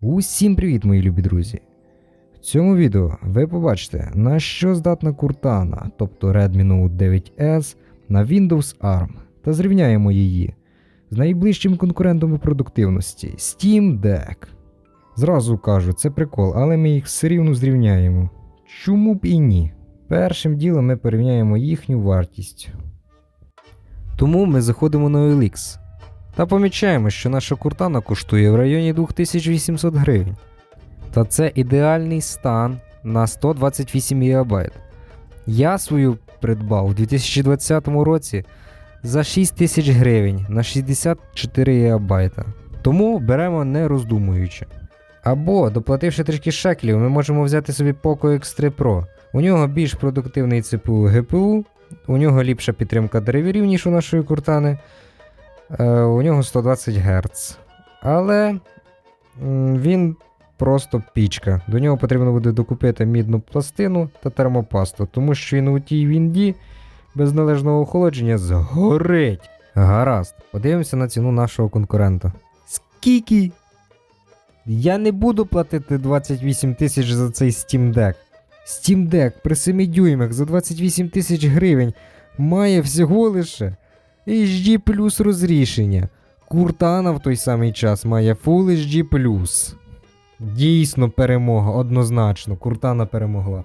Усім привіт, мої любі друзі! В цьому відео ви побачите, на що здатна Cortana, тобто Redmi Note 9S на Windows ARM, та зрівняємо її з найближчим конкурентом у продуктивності Steam Deck. Зразу кажу, це прикол, але ми їх все рівно зрівняємо. Чому б і ні? Першим ділом ми порівняємо їхню вартість. Тому ми заходимо на OLX та помічаємо, що наша куртана коштує в районі 2800 гривень. Та це ідеальний стан на 128 ГБ. Я свою придбав у 2020 році за 6000 гривень на 64 ГБ. Тому беремо не роздумуючи. Або, доплативши трішки шекелів, ми можемо взяти собі Poco X3 Pro. У нього більш продуктивний CPU GPU, у нього ліпша підтримка драйверів, ніж у нашої куртани. Е, у нього 120 Гц. Але він просто пічка. До нього потрібно буде докупити мідну пластину та термопасту, тому що він у тій вінді без належного охолодження згорить. Гаразд, подивимося на ціну нашого конкурента. Скільки? Я не буду платити 28 тисяч за цей Steam Deck. Steam Deck при 7 дюймах за 28 тисяч гривень має всього лише HD плюс розрішення. Куртана в той самий час має Full HD+. Дійсно перемога, однозначно. Куртана перемогла.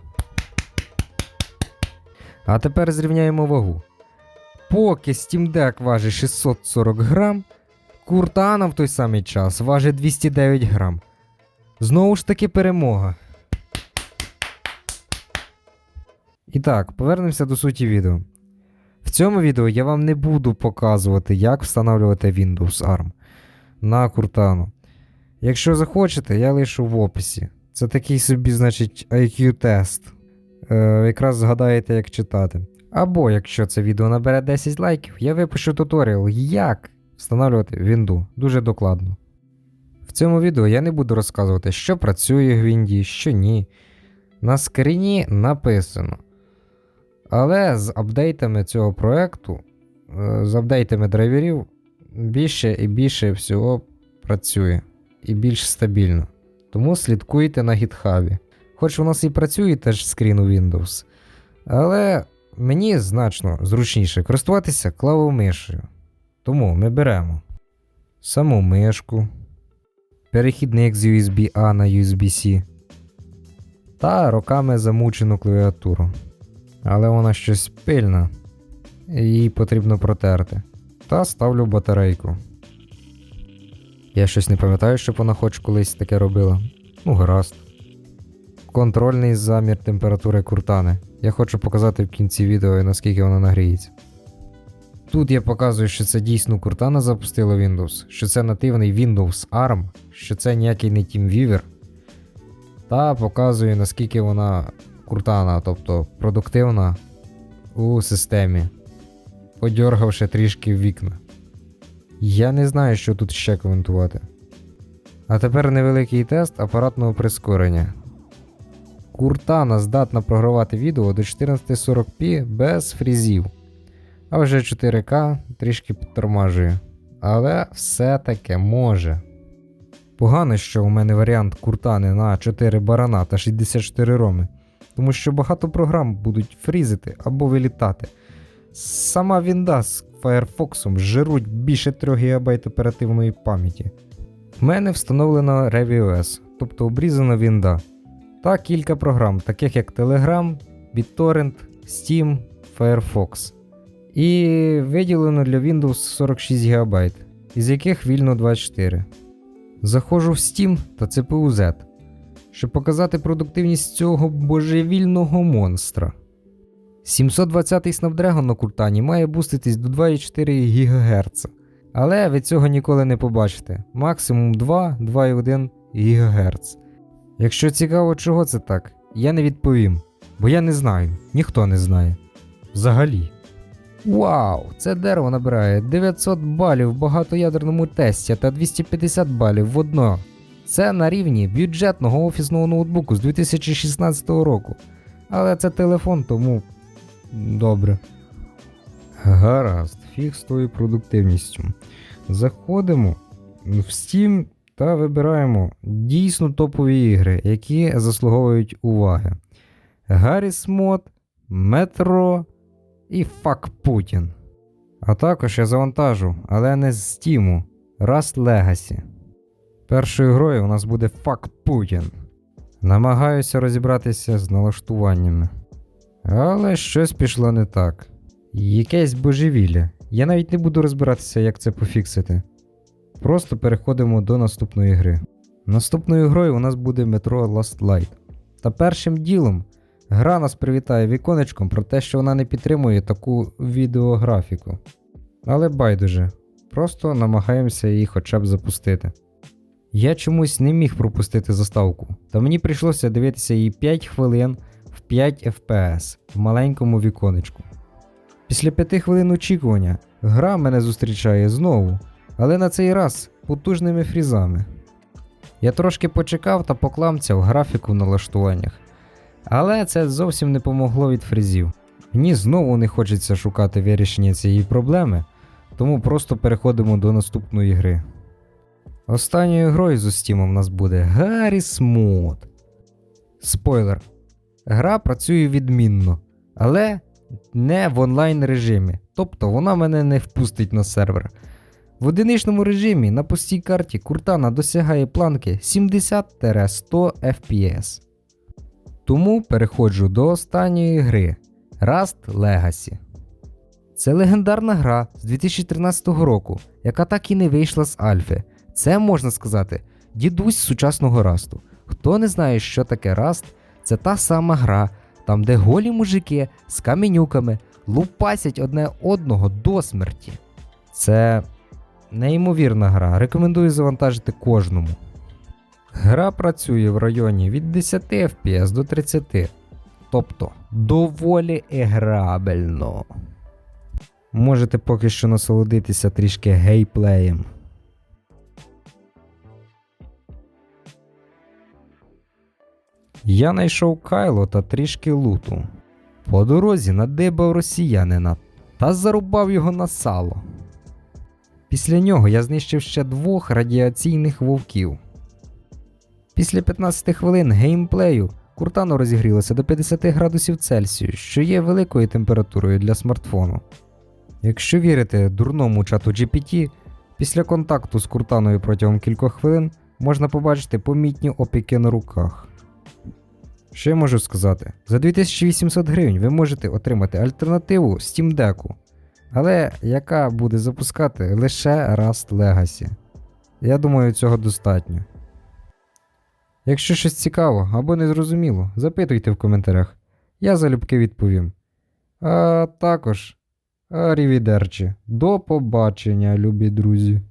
А тепер зрівняємо вагу. Поки Steam Deck важить 640 грам, Куртана в той самий час важить 209 грам. Знову ж таки перемога. І так, повернемося до суті відео. Цьому відео я вам не буду показувати, як встановлювати Windows ARM на Cortana. Якщо захочете, я лишу в описі. Це такий собі, значить, IQ-тест. Е, якраз згадаєте, як читати. Або якщо це відео набере 10 лайків, я випишу туторіал, як встановлювати Windows дуже докладно. В цьому відео я не буду розказувати, що працює в Windows, що ні. На скріні написано. Але з апдейтами цього проекту, е, з апдейтами драйверів, більше і більше всього працює і більш стабільно. Тому слідкуйте на гітхабі. Хоч у нас і працює теж скрін у Windows, але мені значно зручніше користуватися клавомишею. Тому ми беремо саму мишку, перехідник з USB-A на USB-C та роками замучену клавіатуру але вона щось пильна, її потрібно протерти. Та ставлю батарейку. Я щось не пам'ятаю, щоб вона хоч колись таке робила. Ну, гаразд. Контрольний замір температури куртани. Я хочу показати в кінці відео, наскільки вона нагріється. Тут я показую, що це дійсно куртана запустила Windows, що це нативний Windows ARM, що це ніякий не TeamViewer. Та показую, наскільки вона Куртана, тобто продуктивна у системі, подьоргавши трішки вікна. Я не знаю, що тут ще коментувати. А тепер невеликий тест апаратного прискорення. Куртана здатна програвати відео до 1440p без фрізів. А вже 4К трішки підтормажує. Але все-таки може. Погано, що у мене варіант куртани на 4 барана та 64 роми тому що багато програм будуть фрізити або вилітати. Сама Вінда з Firefox жируть більше 3 ГБ оперативної пам'яті. В мене встановлена ReviOS, тобто обрізана Вінда, та кілька програм, таких як Telegram, BitTorrent, Steam, Firefox. І виділено для Windows 46 ГБ, із яких вільно 24. Заходжу в Steam та CPU Z щоб показати продуктивність цього божевільного монстра. 720-й Snapdragon на Куртані має буститись до 2,4 ГГц, але ви цього ніколи не побачите. Максимум 2-2,1 ГГц. Якщо цікаво, чого це так, я не відповім, бо я не знаю, ніхто не знає. Взагалі. Вау! Це дерево набирає 900 балів в багатоядерному тесті та 250 балів в одно. Це на рівні бюджетного офісного ноутбуку з 2016 року. Але це телефон, тому добре. Гаразд, фіг з тою продуктивністю. Заходимо в Steam та вибираємо дійсно топові ігри, які заслуговують уваги. Гарріс Мод, Метро і Фак Путін. А також я завантажу, але не з Стіму, Rust Legacy. Першою грою у нас буде Фак Путін. Намагаюся розібратися з налаштуваннями. Але щось пішло не так. Якесь божевілля. Я навіть не буду розбиратися, як це пофіксити. Просто переходимо до наступної гри. Наступною грою у нас буде Metro Last Light. Та першим ділом гра нас привітає віконечком про те, що вона не підтримує таку відеографіку. Але байдуже, просто намагаємося її хоча б запустити. Я чомусь не міг пропустити заставку, та мені прийшлося дивитися її 5 хвилин в 5 FPS в маленькому віконечку. Після 5 хвилин очікування гра мене зустрічає знову, але на цей раз потужними фрізами. Я трошки почекав та покламцяв графіку в налаштуваннях, але це зовсім не помогло від фрізів. Мені знову не хочеться шукати вирішення цієї проблеми, тому просто переходимо до наступної гри. Останньою грою з Steam в нас буде Гарріс Мод. Спойлер. Гра працює відмінно, але не в онлайн режимі. Тобто вона мене не впустить на сервер. В одиничному режимі на пустій карті Куртана досягає планки 70-100 FPS. Тому переходжу до останньої гри Rust Legacy. Це легендарна гра з 2013 року, яка так і не вийшла з Альфи. Це можна сказати, дідусь сучасного расту. Хто не знає, що таке раст, це та сама гра, там де голі мужики з каменюками лупасять одне одного до смерті. Це неймовірна гра, рекомендую завантажити кожному. Гра працює в районі від 10 FPS до 30, тобто доволі іграбельно. Можете поки що насолодитися трішки гейплеєм. Я знайшов Кайло та трішки луту. По дорозі надибав росіянина та зарубав його на сало. Після нього я знищив ще двох радіаційних вовків. Після 15 хвилин геймплею Куртано розігрілося до 50 градусів Цельсію, що є великою температурою для смартфону. Якщо вірити дурному чату GPT, після контакту з Куртаною протягом кількох хвилин можна побачити помітні опіки на руках. Що я можу сказати? За 2800 гривень ви можете отримати альтернативу Steam Deck, але яка буде запускати лише Rust Legacy. Я думаю, цього достатньо. Якщо щось цікаво або незрозуміло, запитуйте в коментарях. Я залюбки відповім. А також, арівідерчі, до побачення, любі друзі.